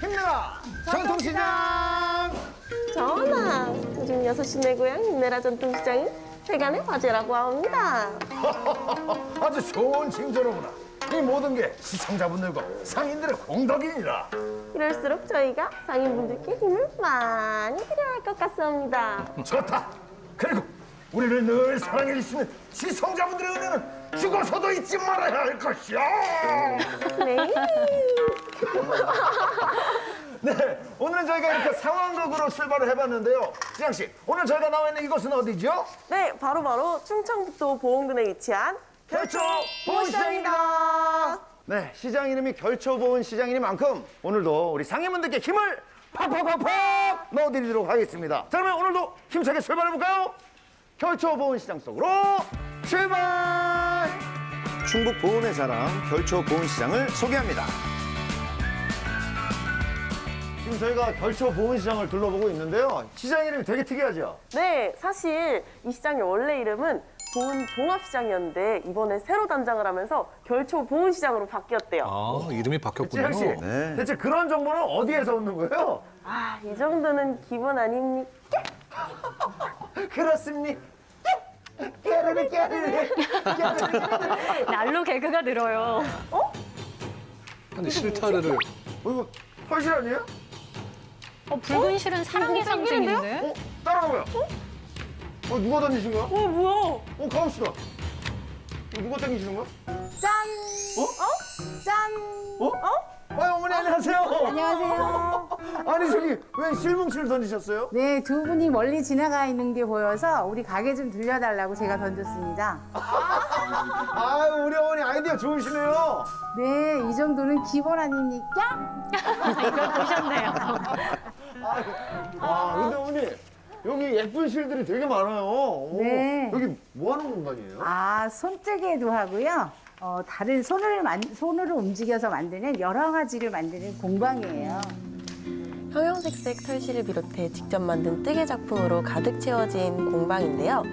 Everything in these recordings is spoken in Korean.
힘내라 전통시장! 전하, 요즘 6시 내 고향 힘내라 전통시장은 세간의 화제라고 합니다. 아주 좋은 징조로구나. 이 모든 게 시청자분들과 상인들의 공덕이니라. 이럴수록 저희가 상인분들께 힘을 많이 드려야 할 것 같습니다. 좋다. 그리고 우리를 늘 사랑해 주시는 시청자분들의 은혜는 죽어서도 잊지 말아야 할 것이야 네. 네 오늘은 저희가 이렇게 상황극으로 출발을 해봤는데요 지양 씨 오늘 저희가 나와 있는 이곳은 어디죠? 네, 바로 바로 충청북도 보은군에 위치한 결초 보시장입니다. 네, 시장 이름이 결초보은 시장이니만큼 오늘도 우리 상인분들께 힘을 팍팍팍팍 넣어드리도록 하겠습니다. 자, 그러면 오늘도 힘차게 출발해볼까요? 결초보은 시장 속으로 출발! 충북 보은의 자랑 결초 보은시장을 소개합니다. 지금 저희가 결초보은 시장을 둘러보고 있는데요. 시장 이름이 되게 특이하죠? 네, 사실 이 시장의 원래 이름은 보은 종합시장이었는데 이번에 새로 단장을 하면서 결초 보은시장으로 바뀌었대요. 아, 이름이 바뀌었군요. 지양씨, 네. 대체 그런 정보는 어디에서 얻는 거예요? 아, 이 정도는 기본 아닙니까? 그렇습니까? 깨르르 깨르르 날로 개그가 늘어요. 아니, 실타래를. 어, 이거 털실 아니에요? 어, 붉은 실은 사랑의 땡기는데요? 상징인데? 어? 따라가봐요. 어? 누가 던지신 거야? 어, 뭐야? 어, 가봅시다. 이거 누가 땡기시는 거야? 짠! 어? 짠! 어? 아, 어머니 안녕하세요. 안녕하세요. 아니 저기 왜 실뭉치를 던지셨어요? 네, 두 분이 멀리 지나가 있는 게 보여서 우리 가게 좀 들려달라고 제가 던졌습니다. 아, 우리 어머니 아이디어 좋으시네요. 네, 이 정도는 기본 아닙니까? 이걸 보셨네요. 아, 근데 어머니 여기 예쁜 실들이 되게 많아요. 오, 네. 여기 뭐 하는 공간이에요? 아, 손뜨개도 하고요. 어, 다른 손을 만, 손으로 움직여서 만드는 여러 가지를 만드는 공방이에요. 형형색색 털실을 비롯해 직접 만든 뜨개 작품으로 가득 채워진 공방인데요.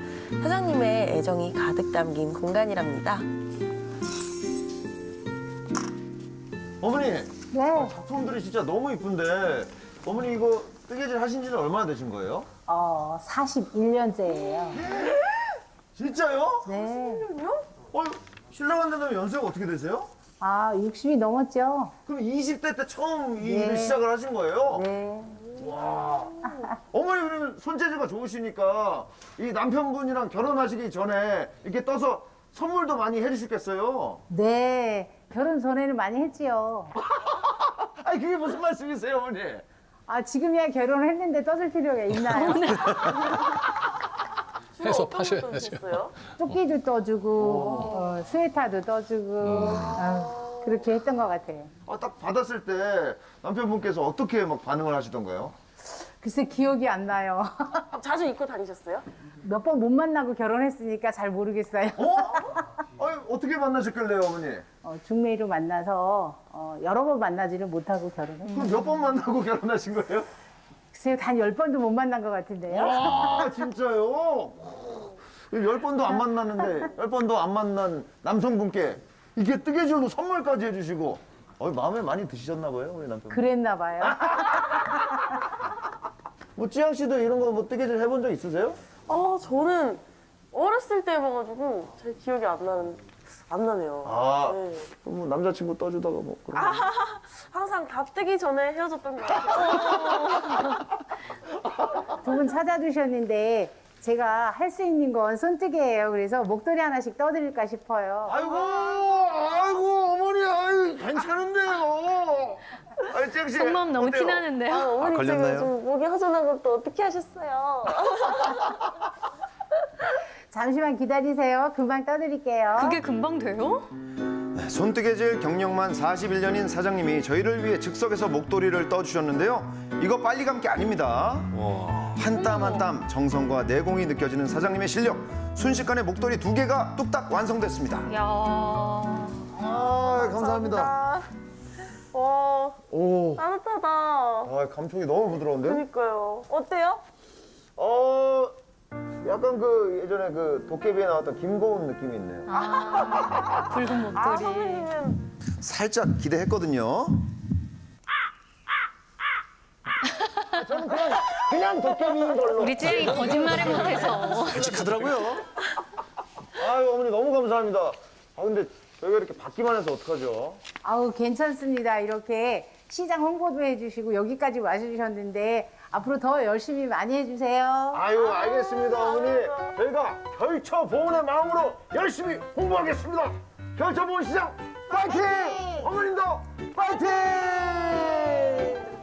사장님의 애정이 가득 담긴 공간이랍니다. 어머니 네. 작품들이 진짜 너무 이쁜데 어머니 이거 뜨개질 하신 지는 얼마나 되신 거예요? 어, 41년째예요. 진짜요? 네. 어, 신랑한테는 연세가 어떻게 되세요? 아, 60이 넘었죠? 그럼 20대 때 처음 이 네. 일을 시작을 하신 거예요? 네. 어머니 그러면 손재주가 좋으시니까 이 남편분이랑 결혼하시기 전에 이렇게 떠서 선물도 많이 해주셨겠어요? 네. 결혼 전에는 많이 했지요. 아니 그게 무슨 말씀이세요 어머니? 아, 지금이야 결혼을 했는데 떠들 필요가 있나요? 해서 파셔야죠. 조끼도 떠주고 어, 스웨터도 떠주고 아, 그렇게 했던 것 같아요. 아, 딱 받았을 때 남편분께서 어떻게 막 반응을 하시던가요? 글쎄 기억이 안 나요. 자주 입고 다니셨어요? 몇 번 못 만나고 결혼했으니까 잘 모르겠어요. 어? 아니 어떻게 만나셨길래요 어머니? 어, 중매로 만나서 어, 여러 번 만나지를 못하고 결혼했어요. 그럼 몇 번 만나고 결혼하신 거예요? 글쎄요 단열 번도 못 만난 것 같은데요. 아 진짜요? 열 번도 안 만났는데 열 번도 안 만난 남성분께 이게 뜨개질로 선물까지 해주시고 어, 마음에 많이 드시셨나 봐요 우리 남편. 그랬나 봐요. 뭐 찌양 씨도 이런 거 뭐 뜨개질 해본 적 있으세요? 아, 저는 어렸을 때 해봐가지고 잘 기억이 안 나는, 안 나네요. 아, 네. 뭐 남자친구 떠주다가 뭐 그런 거. 항상 다 뜨기 전에 헤어졌던 것 같아요. 두 분 찾아주셨는데 제가 할 수 있는 건 손뜨개예요. 그래서 목도리 하나씩 떠드릴까 싶어요. 아이고, 아이고 어머니, 아이 괜찮은데요. 아니 찌양 씨. 속마음 너무 어때요? 티나는데요. 아, 어머니 걸렸나요? 지금 좀 목이 허전한 것도 어떻게 하셨어요? 잠시만 기다리세요. 금방 떠드릴게요. 그게 금방 돼요? 네, 손뜨개질 경력만 41년인 사장님이 저희를 위해 즉석에서 목도리를 떠주셨는데요. 이거 빨리 감기 아닙니다. 한 땀 한 땀 정성과 내공이 느껴지는 사장님의 실력. 순식간에 목도리 두 개가 뚝딱 완성됐습니다. 야 아, 감사합니다. 와, 오, 따뜻하다. 아, 감촉이 너무 부드러운데요? 그니까요. 어때요? 어, 약간 그 예전에 그 도깨비에 나왔던 김고은 느낌이 있네요. 붉은 아, 목도리. 선배님은 살짝 기대했거든요. 그냥 그냥 도깨비인 걸로. 우리 찌양이 거짓말을 못해서. 칙하더라고요. 아유 어머니 너무 감사합니다. 아 근데 저희가 이렇게 받기만 해서 어떡하죠? 아우 괜찮습니다. 이렇게 시장 홍보도 해주시고 여기까지 와주셨는데 앞으로 더 열심히 많이 해주세요. 아유 알겠습니다 어머니. 저희가 결처 보훈의 마음으로 열심히 홍보하겠습니다. 결처 보훈 시장 파이팅! 어머님도 파이팅!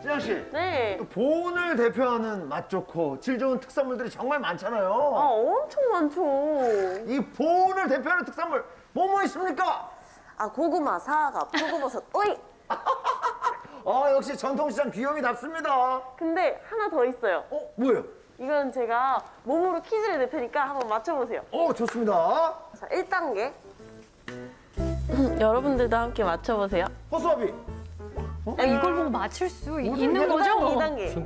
지양 씨. 네. 또 보훈을 대표하는 맛 좋고 질 좋은 특산물들이 정말 많잖아요. 아, 엄청 많죠. 이 보훈을 대표하는 특산물 뭐뭐 있습니까? 아, 고구마, 사과, 표고버섯, 오이! 아 역시 전통시장 귀요미답습니다. 근데 하나 더 있어요. 어 뭐예요? 이건 제가 몸으로 퀴즈를 낼 테니까 한번 맞춰보세요. 어 좋습니다. 자, 1단계. 여러분들도 함께 맞춰보세요. 허수아비. 야, 이걸 보고 맞출 수 있는 이게 거죠? 2단계.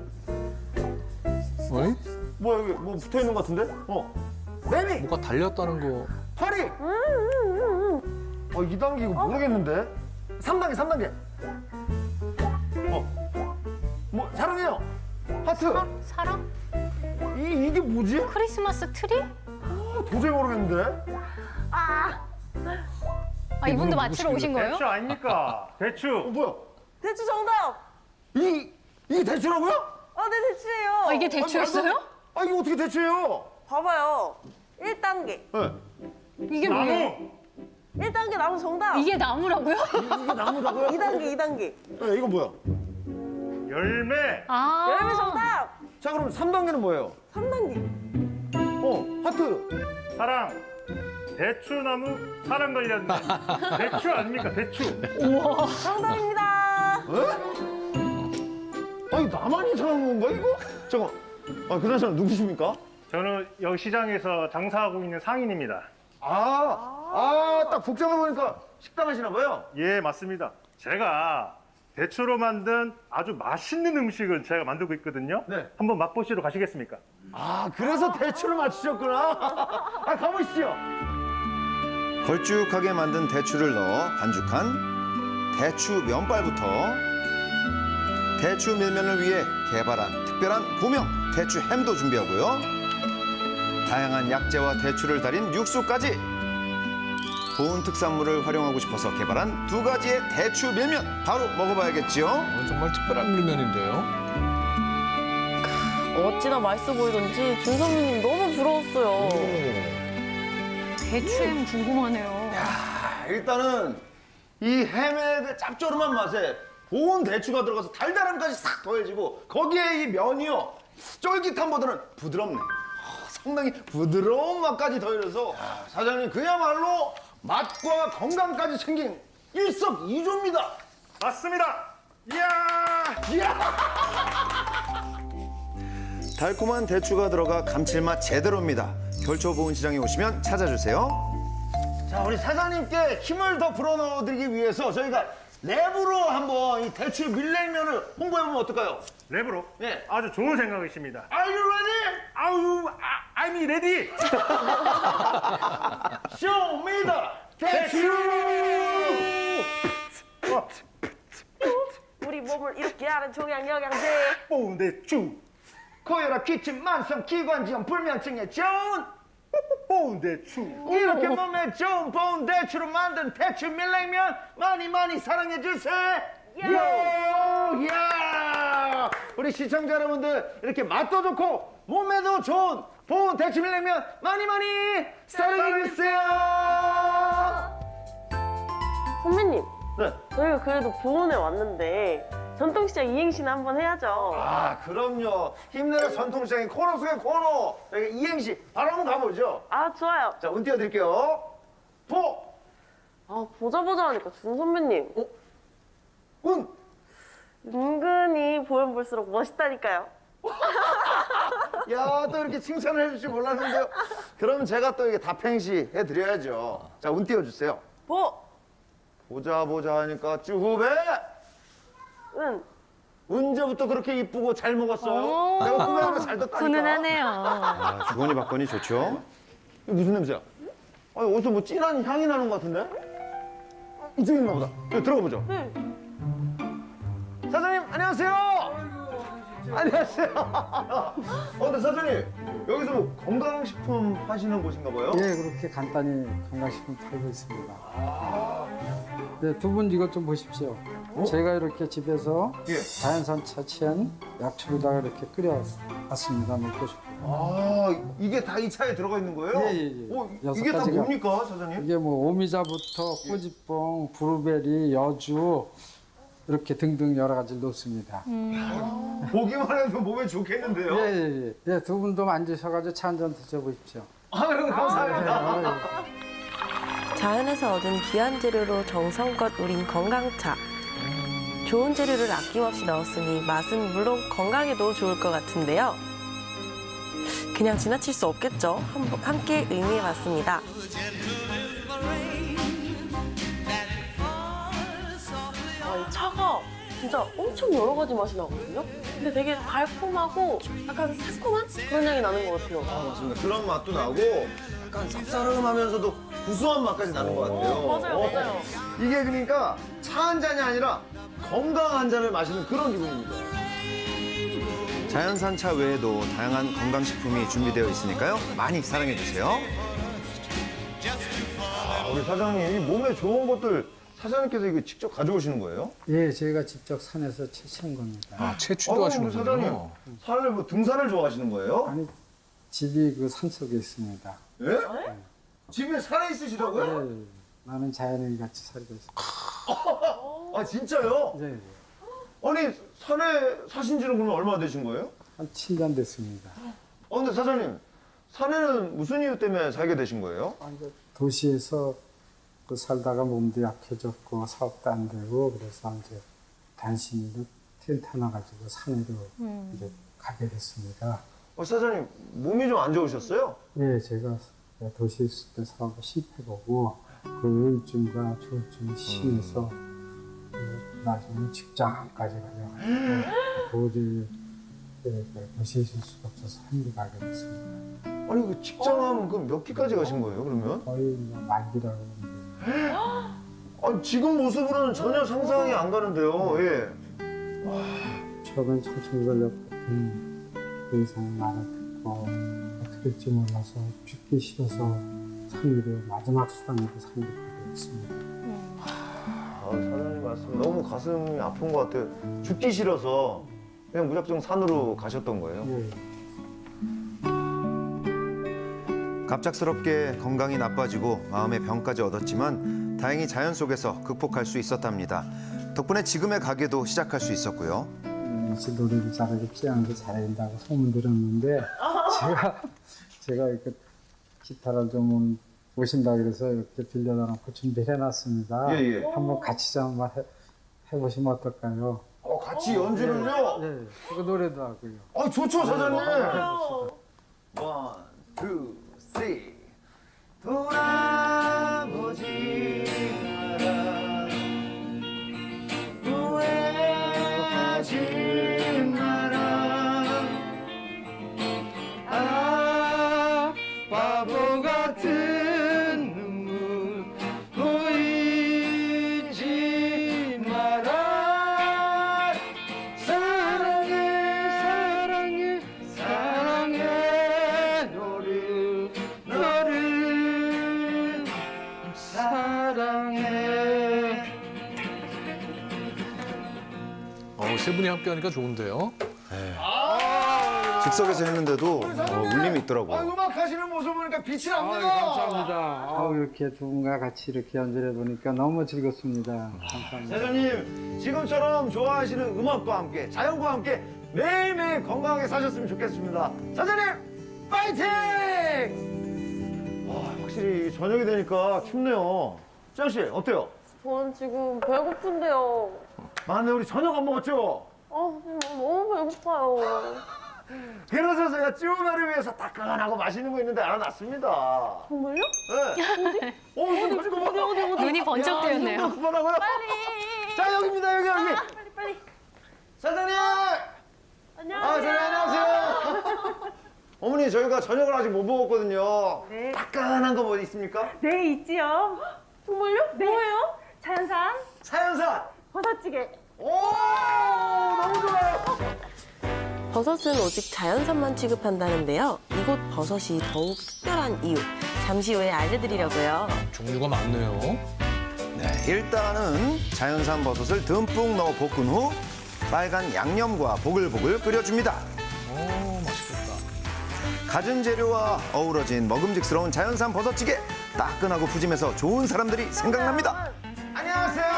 어이? 뭐야 여기 뭐 붙어 있는 것 같은데? 어. 매미. 뭐가 달렸다는 거. 파리. 어 2단계 이거 모르겠는데. 3단계 3단계. 어. 뭐 사랑해요. 하트. 사랑? 이 이게 뭐지? 크리스마스 트리? 어, 도저히 모르겠는데. 아, 이분도 맞추러 오신 거예요? 대추 아닙니까? 대추. 어 뭐야? 대추 정답! 이 이게 대추라고요? 아, 네, 대추예요. 아, 이게 대추였어요? 아 이거 어떻게 대추예요? 봐봐요. 1단계. 네. 이게 뭐예요? 나무. 1단계 나무 정답. 이게 나무라고요? 이게 나무라고요? 2단계, 2단계. 네, 이건 뭐야? 열매. 아, 열매 정답. 자 그럼 3단계는 뭐예요? 3단계. 어 하트. 사랑. 대추나무 사랑 걸렸네. 대추 아닙니까? 대추. 정답입니다. 아니 나만 이상한 건가 이거? 잠깐. 아 그나저나 누구십니까? 저는 여기 시장에서 장사하고 있는 상인입니다. 아, 아, 딱 복장을 보니까 식당 하시나 봐요. 예, 맞습니다. 제가 대추로 만든 아주 맛있는 음식을 제가 만들고 있거든요. 네. 한번 맛보시러 가시겠습니까? 아, 그래서 대추를 맞추셨구나. 아, 가보시죠. 걸쭉하게 만든 대추를 넣어 반죽한 대추 면발부터 대추 밀면을 위해 개발한 특별한 고명 대추 햄도 준비하고요. 다양한 약재와 대추를 달인 육수까지 보온 특산물을 활용하고 싶어서 개발한 두 가지의 대추 밀면 바로 먹어봐야겠지요. 정말 특별한 밀면인데요. 어찌나 맛있어 보이던지 준 선배님 너무 부러웠어요. 대추햄 궁금하네요. 아, 일단은 이 햄의 그 짭조름한 맛에 고운 대추가 들어가서 달달함까지 싹 더해지고 거기에 이 면이요 쫄깃함보다는 부드럽네. 아, 상당히 부드러운 맛까지 더해져서 아, 사장님 그야말로 맛과 건강까지 챙긴 일석이조입니다. 맞습니다. 이야! 이야! 달콤한 대추가 들어가 감칠맛 제대로입니다. 결초보은 시장에 오시면 찾아주세요. 자, 우리 사장님께 힘을 더 불어넣어드리기 위해서 저희가 랩으로 한번 이 대추 밀냉면을 홍보해보면 어떨까요? 랩으로. 네. 아주 좋은 생각이십니다. Are you ready? 아우, 아, I'm ready. Show me the 대추! 우리 몸을 이렇게 하는 종양 영양제. 오, 대추. 코열아 기침 만성 기관지염 불면증에 좋은 오, 대추. 이렇게 몸에 좋은 보온 대추로 만든 대추 밀냉면 많이 많이 사랑해 주세요. 요! 야! 우리 시청자 여러분들 이렇게 맛도 좋고 몸에도 좋은 보온 대추 밀냉면 많이 많이 사랑해 주세요. 선배님, 네. 저희가 그래도 보온에 왔는데 전통시장 이행시는 한번 해야죠. 아, 그럼요. 힘내라 전통시장의 코너 속의 코너. 이행시 바로 한번 가보죠. 아, 좋아요. 자, 운 띄워드릴게요. 보, 아, 보자 보자 하니까 준 선배님. 운. 은근히 보면 볼수록 멋있다니까요. 야, 또 이렇게 칭찬을 해줄 줄 몰랐는데요. 그럼 제가 또 이게 답행시 해드려야죠. 자, 운 띄워주세요. 보, 보자, 보자 하니까 쭈후배. 은. 언제부터 그렇게 이쁘고 잘 먹었어요? 내가 후배 하나 잘 뒀다니까. 훈훈하네요. 아, 주거니 받거니 좋죠. 이거 무슨 냄새야? 아니, 어디서 뭐 진한 향이 나는 것 같은데? 이쪽에 있나 보다. 여기 들어가 보죠. 네. 사장님, 안녕하세요. 안녕하세요. 어, 근데 사장님 여기서 뭐 건강식품 하시는 곳인가 봐요? 예, 그렇게 간단히 건강식품 팔고 있습니다. 네, 두 분 이것 좀 보십시오. 제가 이렇게 집에서 예. 자연산 차치한 약초로다가 이렇게 끓여왔습니다. 먹고 싶어요. 아 이게 다 이 차에 들어가 있는 거예요? 예, 예, 예. 어, 여섯 이게 다 가지가- 뭡니까 사장님? 이게 뭐 오미자부터 꾸지뽕, 브루베리, 여주 이렇게 등등 여러 가지를 넣습니다. 보기만 해도 몸에 좋겠는데요? 예, 예, 예. 예, 두 분도 만드셔가지고 차 한 잔 드셔보십시오. 아 그럼 감사합니다. 예, 자연에서 얻은 귀한 재료로 정성껏 우린 건강차. 좋은 재료를 아낌없이 넣었으니 맛은 물론 건강에도 좋을 것 같은데요. 그냥 지나칠 수 없겠죠. 한- 함께 의미해봤습니다. 아, 이 차가 진짜 엄청 여러 가지 맛이 나거든요. 근데 되게 달콤하고 약간 새콤한 그런 향이 나는 것 같아요. 아, 맞습니다. 그런 맛도 나고 약간 쌉싸름하면서도 구수한 맛까지 나는 것 같아요. 어, 맞아요, 어, 맞아요. 이게 그러니까 차 한 잔이 아니라 건강 한 잔을 마시는 그런 기분입니다. 자연산 차 외에도 다양한 건강식품이 준비되어 있으니까요. 많이 사랑해 주세요. 아, 우리 사장님 이 몸에 좋은 것들 사장님께서 이거 직접 가져오시는 거예요? 예, 저희가 직접 산에서 채취한 겁니다. 아, 채취도 어, 우리 하시는군요. 사장님 산을 뭐 등산을 좋아하시는 거예요? 아니, 집이 그 산 속에 있습니다. 예? 집에 산에 있으시다고요? 예, 나는 자연인 같이 살고 있습니다. 아 진짜요? 예, 예. 아니 산에 사신 지는 그러면 얼마나 되신 거예요? 한 7년 됐습니다. 어 근데 사장님 산에는 무슨 이유 때문에 살게 되신 거예요? 아, 이제 도시에서 그 살다가 몸도 약해졌고 사업도 안 되고 그래서 이제 단신으로 텐트 하나 가지고 산으로 이제 가게 됐습니다. 어, 사장님 몸이 좀 안 좋으셨어요? 예, 제가 도시에 있을 때 사업 실패보고 그 우울증과 조울증이 심해서 그 나중에 직장까지 가려가지고 도저히 예, 그 도시에 있을 수가 없어서 한국 가게 됐습니다. 아니 그 직장하면 그몇 기까지 가신 거예요 그러면? 거의 뭐 하는데 아 지금 모습으로는 전혀 상상이 안 가는데요. 예. 처음엔 청천벽력 같은 그 이상의 말을 듣고 어떻게 될지 몰라서 죽기 싫어서 산 위로 마지막 수단으로 가게 됐습니다. 아, 사장님 말씀 너무 가슴이 아픈 것 같아요. 죽기 싫어서 그냥 무작정 산으로 가셨던 거예요. 예. 갑작스럽게 건강이 나빠지고 마음의 병까지 얻었지만 다행히 자연 속에서 극복할 수 있었답니다. 덕분에 지금의 가게도 시작할 수 있었고요. 음, 이제 노래를 잘하고 피아노도 잘한다고 소문 들었는데 제가 제가 이렇게 기타를 좀 오신다 그래서 이렇게 빌려다 놓고 준비해 놨습니다. 예, 예. 한번 같이 좀 한번 해, 해보시면 어떨까요? 어 같이 연주를요? 예, 그 노래도 하고요. 아 좋죠 사장님. 원, 투, see. 어, 세 분이 함께 하니까 좋은데요. 즉석에서 했는데도 어, 울림이 아, 있더라고요. 음악 하시는 모습 보니까 빛이 납니다. 감사합니다. 아우, 이렇게 두 분과 같이 이렇게 연주해 보니까 너무 즐겁습니다. 감사합니다. 사장님, 지금처럼 좋아하시는 음악과 함께, 자연과 함께 매일매일 건강하게 사셨으면 좋겠습니다. 사장님, 파이팅! 아, 확실히 저녁이 되니까 춥네요. 짱 씨, 어때요? 저는 지금 배고픈데요. 맞네, 우리 저녁 안 먹었죠? 아, 너무 배고파요. 그래서 제가 찌우나를 위해서 따끈하고 맛있는 거 있는데 알아놨습니다. 정말요? 네. 어, 어디, 어디, 어디, 어디, 어디. 눈이 번쩍 뜨였네요. 그만하고요. 빨리. 자, 여기입니다, 여기, 여기. 빨리 빨리. 사장님! 안녕하세요. 아, 저희 안녕하세요. 어머니, 저희가 저녁을 아직 못 먹었거든요. 네. 따끈한 거 뭐 있습니까? 네, 있지요. 정말요? 뭐예요? 자연산 사연산! 버섯찌개. 오, 너무 좋아요. 버섯은 오직 자연산만 취급한다는데요. 이곳 버섯이 더욱 특별한 이유 잠시 후에 알려드리려고요. 종류가 많네요. 네, 일단은 자연산 버섯을 듬뿍 넣어 볶은 후 빨간 양념과 보글보글 끓여줍니다. 오, 맛있겠다. 갖은 재료와 어우러진 먹음직스러운 자연산 버섯찌개 따끈하고 푸짐해서 좋은 사람들이 생각납니다. 안녕하세요.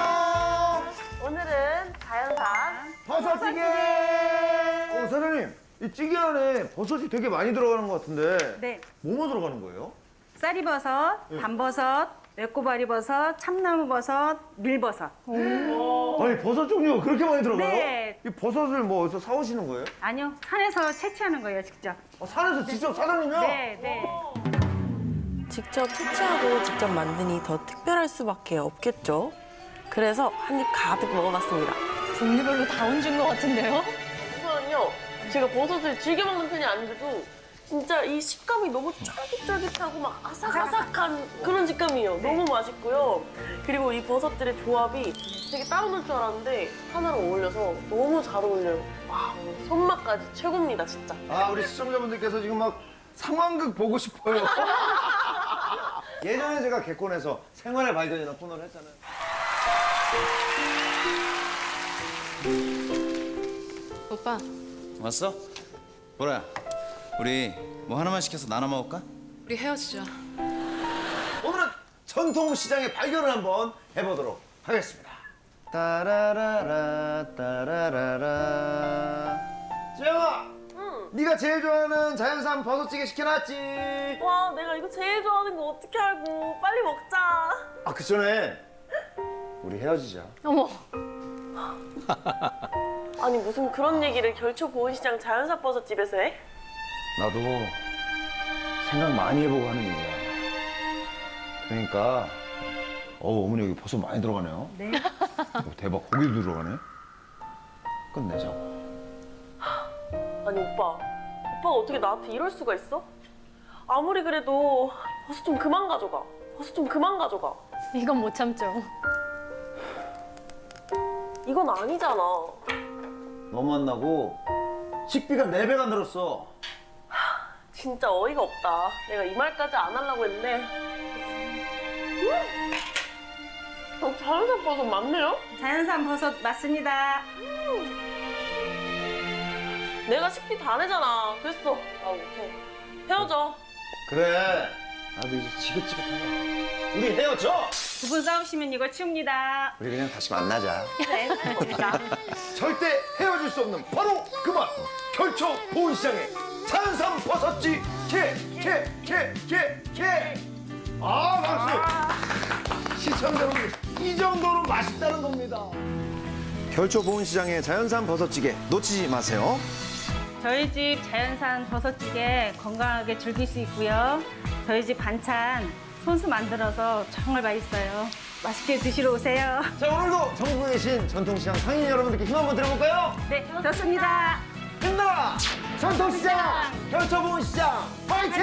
버섯찌개. 어, 사장님, 이 찌개 안에 버섯이 되게 많이 들어가는 것 같은데 네, 뭐뭐 들어가는 거예요? 쌀이버섯, 단버섯, 외꼬바리버섯, 참나무버섯, 밀버섯. 아니 버섯 종류가 그렇게 많이 들어가요? 네. 이 버섯을 뭐 어디서 사오시는 거예요? 아니요, 산에서 채취하는 거예요, 직접. 어, 산에서 직접 사장님이요? 네, 네. 직접 채취하고 직접 만드니 더 특별할 수밖에 없겠죠. 그래서 한 입 가득 먹어봤습니다. 종류별로 다 얹은 것 같은데요? 우선은요, 제가 버섯을 즐겨 먹는 편이 아닌데도 진짜 이 식감이 너무 쫄깃쫄깃하고 막 아삭아삭한 그런 식감이에요. 너무 맛있고요. 그리고 이 버섯들의 조합이 되게 따로 놀 줄 알았는데 하나로 어울려서 너무 잘 어울려요. 와, 손맛까지 최고입니다, 진짜. 아 우리 시청자분들께서 지금 막 상황극 보고 싶어요. 예전에 제가 개콘에서 생활의 발견이라는 코너를 했잖아요. 오빠, 왔어? 보라야, 우리 뭐 하나만 시켜서 나눠 먹을까? 우리 헤어지자. 오늘은 전통시장의 발견을 한번 해보도록 하겠습니다. 따라라라 따라라라 지영아 네가 제일 좋아하는 자연산 버섯찌개 시켜놨지 와, 내가 이거 제일 좋아하는 거 어떻게 알고. 빨리 먹자. 아 그 전에 우리 헤어지자 어머, 아니, 무슨 그런 얘기를 결초 보은시장 자연산 버섯집에서 해? 나도 생각 많이 해보고 하는 일이야. 그러니까 어 어머니 여기 버섯 많이 들어가네요. 네. 대박. 고기도 들어가네. 끝내자고. 아니 오빠. 오빠가 어떻게 나한테 이럴 수가 있어? 아무리 그래도 버섯 좀 그만 가져가. 버섯 좀 그만 가져가. 이건 못 참죠. 이건 아니잖아. 너 만나고 식비가 4배가 늘었어. 진짜 어이가 없다. 내가 이 말까지 안 하려고 했는데 음! 어, 자연산 버섯 맞네요? 자연산 버섯 맞습니다. 내가 식비 다 내잖아. 됐어. 아 못해 헤어져. 그래 나도 이제 지긋지긋하다 우리 헤어져! 두 분 싸우시면 이거 치웁니다. 우리 그냥 다시 만나자. 네. 절대 헤어질 수 없는 바로 그맛 결초 보은시장의 자연산 버섯찌 개개개개개아 박수! 시청자 여러분 이 정도로 맛있다는 겁니다. 결초 보은시장의 자연산 버섯찌개 놓치지 마세요. 저희 집 자연산 버섯찌개 건강하게 즐길 수 있고요. 저희 집 반찬 손수 만들어서 정말 맛있어요. 맛있게 드시러 오세요. 자 오늘도 전국에 계신 전통시장 상인 여러분들께 힘 한번 드려볼까요? 네, 좋습니다. 힘내라 전통시장 결초 보은시장 파이팅